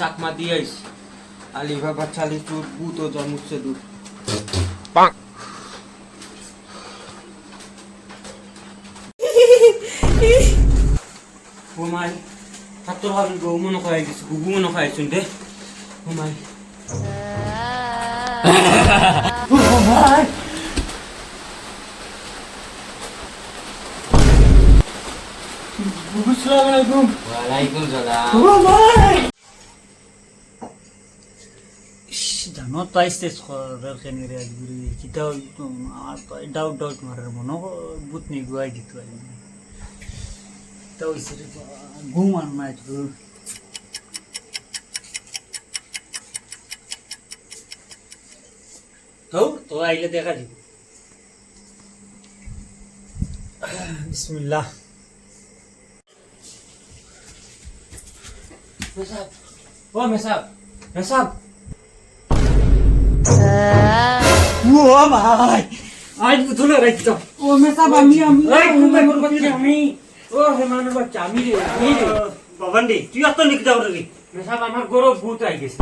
চাকমা দিয়েছ আলি বাবা চালি চুর পুতো জন্মুচ্ছে দূর। ঘুমাই ছাত্র ভাবি বউ মনে খাই গেছে গুগু মনে খাইছুন দে। ঘুমাই ঘুমাই গুগু সালাম আলাইকুম জানো তো আইসতে সরের কেন রে আজগুরি কিতাও আর তো ডাউট ডাউট মারার মনে বুত নি গুয়াই দিত তাও ইসরে ঘুম আর না তো তো আইলে দেখা দিব। বিসমিল্লাহ। মেসাব ও মেসাব মেসাব। ও ভাই আজ বুঝলো রাখতো ও মেসাব আমি আমি এই, ঘুমাই, মোর ঘুমাই, বাচ্চা? আমি। ও হেমানের বাচ্চা আমি রে আমি রে। বাবান্ডি তুই এত লিখ দাও রে মেসাব আমার গরব ভূত আই গেছে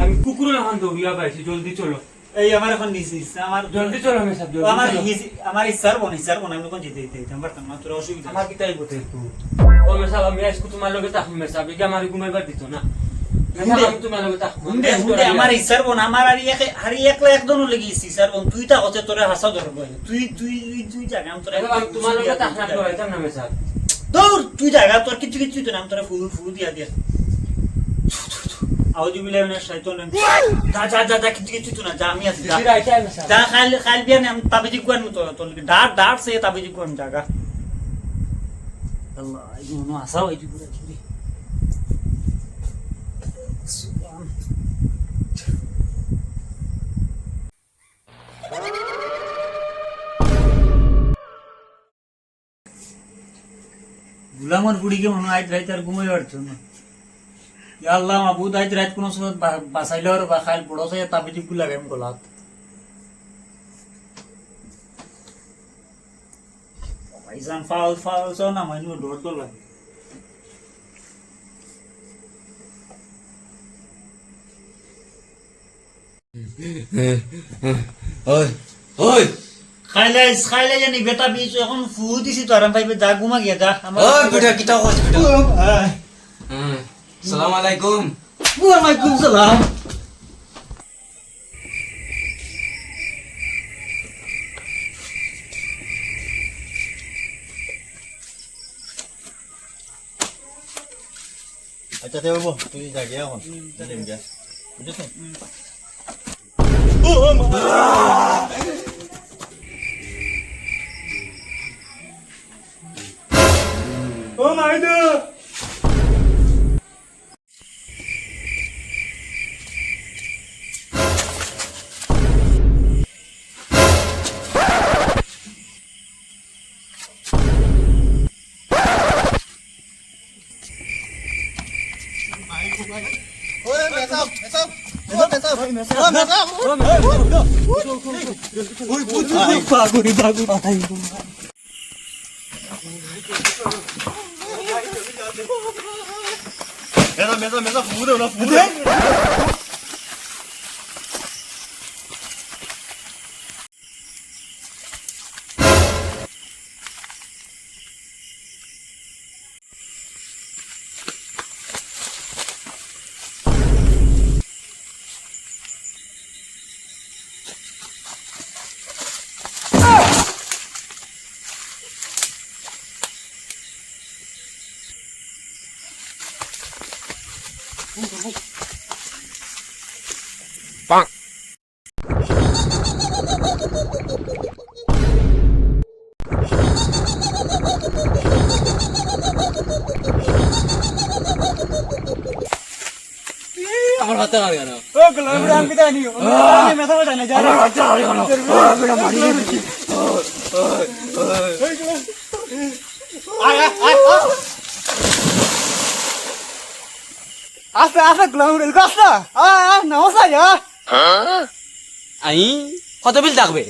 আমি কুকুরের হান দৌড়িয়া পাইছি জলদি চলো। এই আমার এখন নিছিস আমার জলদি চলো মেসাব জলদি আমার আমার ইচ্ছার বোন ইচ্ছার বোন আমি কোন যেতে দিতে দিতাম পারতাম না তোর অসুবিধা আমার কি তাই বলতে একটু। ও মেসাব আমি আজকে তোমার লগে থাকব মেসাব এটা আমার ঘুমাইবার দিত না। আমি তোমার লগে আমার ইচ্ছার বোন আমার আর এক আর একলা একদম লেগে ইচ্ছার বোন তুই তা হচ্ছে তোরে হাসা ধরবো। তুই তুই তুই তুই জায়গা আমি তোরে তোমার লগে থাকলাম না মেসাব দৌড় তুই জায়গা তোর কিছু কিছু তো না আমি তোরে ফুল ফুল দিয়া দিয়া। না যা যা যা যা কিছু কিছু না যা আমি আছি যা। আমি তাবিজি কোয়ান মতো ডাট সে তাবিজি কোয়ান জায়গা। আল্লাহ এই আসাও এই পুরো গুলামর বুড়িকে মনে হয় আর ঘুমাই পারছ না আল্লাহ মাবুদ আজ রাত কোনো সময় বাসাইলে আর বা খাইল বড় সাই তাবিজি গুলা গেম গলাত ভাইজান ফাউল ফাউল সো না মাইনু ডর তো লাগে ওই ওই খাইলে খাইলে জানি বেটা বিচ এখন ফু দিছি তো আরাম পাইবে যা ঘুমা গিয়া যা ওই বেটা কিটা কইছ বেটা আমার হুম সালাম আলাইকুম ওয়ালাইকুম সালাম আচ্ছা দেব তুই যা গিয়া এখন চলেন গিয়া বুঝছ ও মাইদু ওই মেসাব মেসাব ওই মেসাব ওই বুঝ বাগুরি বাগুরি মেসাব মেসাব মেসাব ফুদে না ফুদে আমার হাতে মার কেন ও গোলাম রাম কিতা নিও আমি মেথা বাজা না যা। হাতে মার কেন ওই বেটা মারি দিছি আস্তে আস্তে গোলাম রেল কাস্তা আ আ নমস্কার যা। আই কত বিল থাকবে?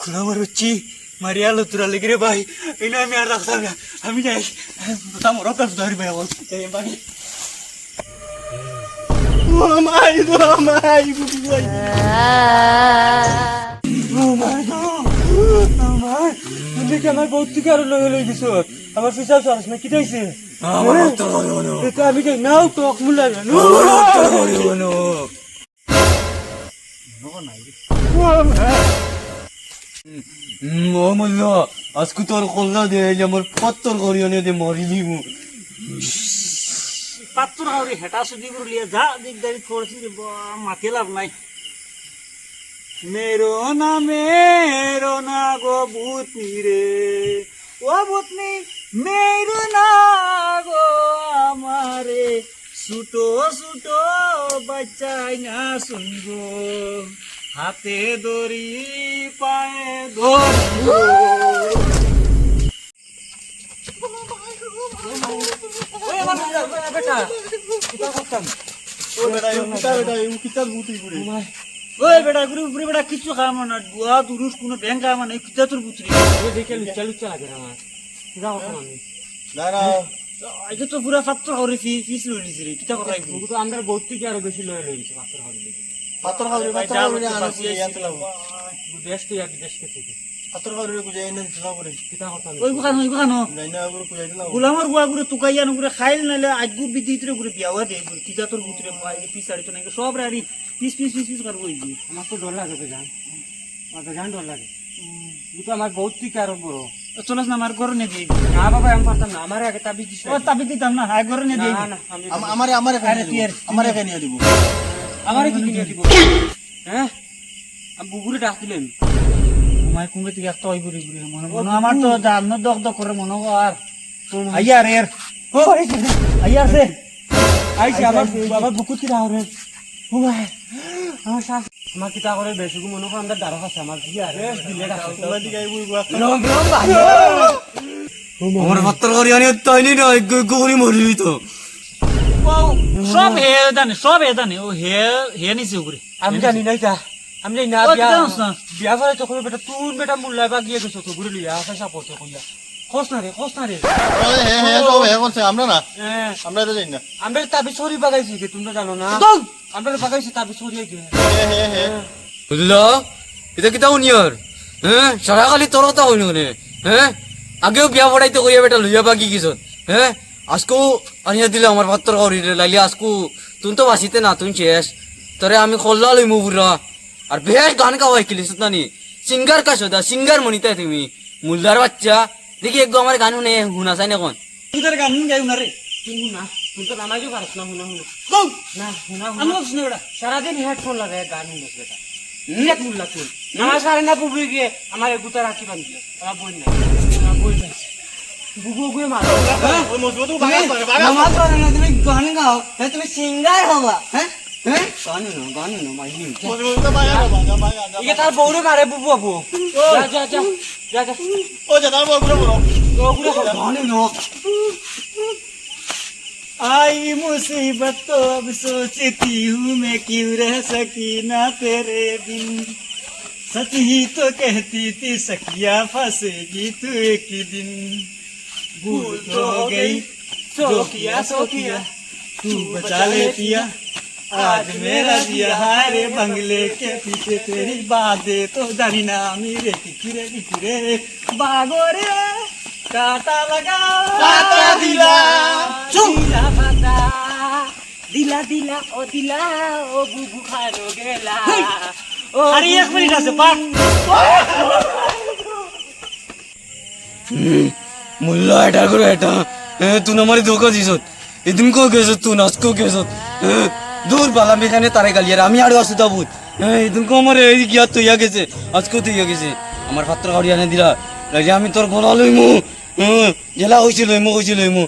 গোলাম রুচি মারিয়ালো তোরা লেগে রে ভাই এই আমি আর রাখতাম না। আমি যাই তাম রকাস ধরি ভাই বল বাকি মাই দো মাই ভাই আমার বহুত আরও লয়ে লই গেছ? আমার ফিসাল সরস না কিটাইছে আমার আমি যাই নাও টক মুলা জানো আজকে তোর কল্লা দে আমার পত্তর করিও নে দে মরি দিব পাত্র হাওড়ি হেটা সুদি লিয়ে যা দিকদারি করছি মাকে লাভ নাই। মেরো না মেরো না গো ভূতনি রে। ও ভূতনি মেরো না গো আমারে ছুটো ছুটো বাচ্চাই না শুনব। হাতে দড়ি পায়ে ধরবো। বেটা ও বেটা ইউ কিতা বেটা ইউ কিতা বুতুই করে ওই বেটা গুরু উপরে বেটা কিচ্ছু খাওয়া না। কোনো ব্যাংক খাওয়া না। কিতা তোর পুত্রি দেখে লুচ্চা লুচ্চা লাগে আমার। কথা আমি না না আজকে তো পুরা পাত্র হরে ফিস লই লিছি রে কিতা কথা মুগু তো আমরা বহুত থেকে আরও বেশি লয়ে লই গেছে পাত্র দেখি পাতর খাওয়া পাতর খাওয়া আনো কি ইয়াতে লাভ দেশ তো এক দেশ কে থেকে পাতর খাওয়া কুজাই এনে দিলা করে কিটা কথা ওই বুখানো ওই বুখানো যাইনা করে কুজাই দিলা গুলামর বুয়া গুরে তুকাইয়া ন গুরে খাইল নালে আজ গু বিদিতরে গুরে বিয়াওয়া দে গুরে কিতা তোর বুয়া এই পিস আড়ি তো নাই সব রারি পিস পিস পিস পিস করব এই আমার তো ডর লাগে তো জান আমার তো জান ডর লাগে। তো আমার বহুত থেকে আরও বড় চলস না আমার ঘরে নে দিয়ে না বাবা আমি পারতাম না আমার আগে তাবিজ দিস ও তাবি দিতাম না আয় ঘরে নে দিয়ে না না আমারে আমারে আরে তুই আর- আমারে কেন দিব। আমার কি কিনে দিব? হ্যাঁ আমি বুগুরে ডাক দিলেন ঘুমাই কুমে তুই একটা ওই গুরি গুরি মনে মনে আমার তো জান্ন দক দক করে মনে আর আইয়া রে আইয়া সে আইসি আমার আমার বুকুত কি রাও রে ও ভাই আমার শাস আমার কিতা করে বেশি মনে করো আমরা দাঁড়া আছে আমার কি আরে দিলে আমার পত্তর করিও নে তাইনি না গরি মরবি তো। সব হে জানে সব হে জানে। ও হে হে নিছে উপরে আমি জানি না এটা আমি জানি না বিয়া? বিয়া করে তখন বেটা তুন বেটা মুল্লাই বা গিয়ে গেছো তো ঘুরে লিয়া পয়সা পড়তো কইয়া না না আমরা না? হ্যাঁ। আমরা তো জানি না। আমরা তাবি সরি বাগাইছি কি তুমি জানো না? আমরা বাগাইছি তাবি সরি কি হে হে হে বুঝলো? এটা কিতা উনিয়র হ্যাঁ তোর কথা হ্যাঁ আগেও বিয়া পড়াইতে কইয়া বেটা লইয়া বাকি কিছত হ্যাঁ আজকেও আনিয়া দিলে আমার পাত্র করি রে লাইলি আজকু তুই তো বাসিতে না তুই শেষ। তোরে আমি খল্লা লইমু পুরা আর বেশ গান গাওয়াই কিলিস নানি। সিঙ্গার কাছো দা সিঙ্গার মনিতাই তুমি। মুলদার বাচ্চা। দেখি একগো আমার গান শুনে শুনা চাই না কোন? তোদের গান গাই না রে তুমি না তুমি তো নামাজও পারছ না শুনা শুনা। গো! না শুনা আমি শুনা শুনে বেটা সারাদিন হেডফোন লাগায় গান শুনিস বেটা নিরাট মুল্লা তুই নামাজ সারে না পুবলি গিয়ে আমার গুতা রাখি বান্ধি আমার বই না আমার বই না বুবু গুয়ে মার ওই মজবুত বাগাস পারে বাগাস না তুমি গান গাও তুমি সিঙ্গার হবা। হ্যাঁ आई मुसीबत तो अब सोचती हूँ मैं क्यों रह सकी ना तेरे बिन सच ही तो कहती थी सखिया फंसेगी तू एक ही दिन भूल तो हो गई सो किया सो किया तू बचा ले पिया আজ মেরা দিয়া হায় রে বাংলে কে পিছে তেরি বাদে তো জানি না আমি রে কিরে কিরে বাগরে কাটা লাগা কাটা দিলা চুমলা পাতা দিলা দিলা ও দিলা ও বুবু খানো গেলা ও আরে এক মিনিট আছে পাক মূল্য এটা করো এটা তুই আমারে ধোকা দিছত এদিন কেউ গেছত তুই নাচ কেউ গেছত দূর বালাম এখানে তারে আর আমি আরও আসি তাবুত এদিন কো আমার, এই গিয়া তুইয়া গেছে? আজকেও তুইয়া গেছে। আমার পাত্র গাড়ি আনে দিলা। আমি তোর গলা লইমু। জেলা হয়েছিল লইমু হয়েছিল লইমু।